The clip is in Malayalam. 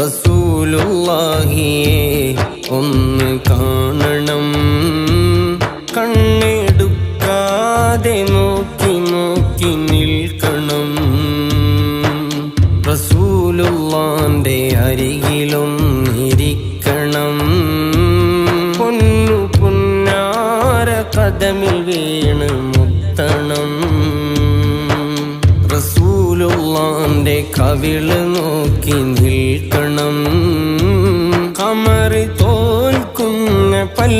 റസൂലുള്ളാഹിയെ ഒന്ന് കാണണം. കണ്ണെടുക്കാതെ നോക്കി നോക്കി നിൽക്കണം. റസൂലുള്ളാന്റെ അരികിലൊന്നിരിക്കണം. പൊന്നു പൊന്നാര കഥമിൽ വീണ് മുത്തണം. റസൂലുള്ളാന്റെ കവിൾ നോക്കി നിൽക്കണം. കമറി തോൽക്കുന്ന പൽ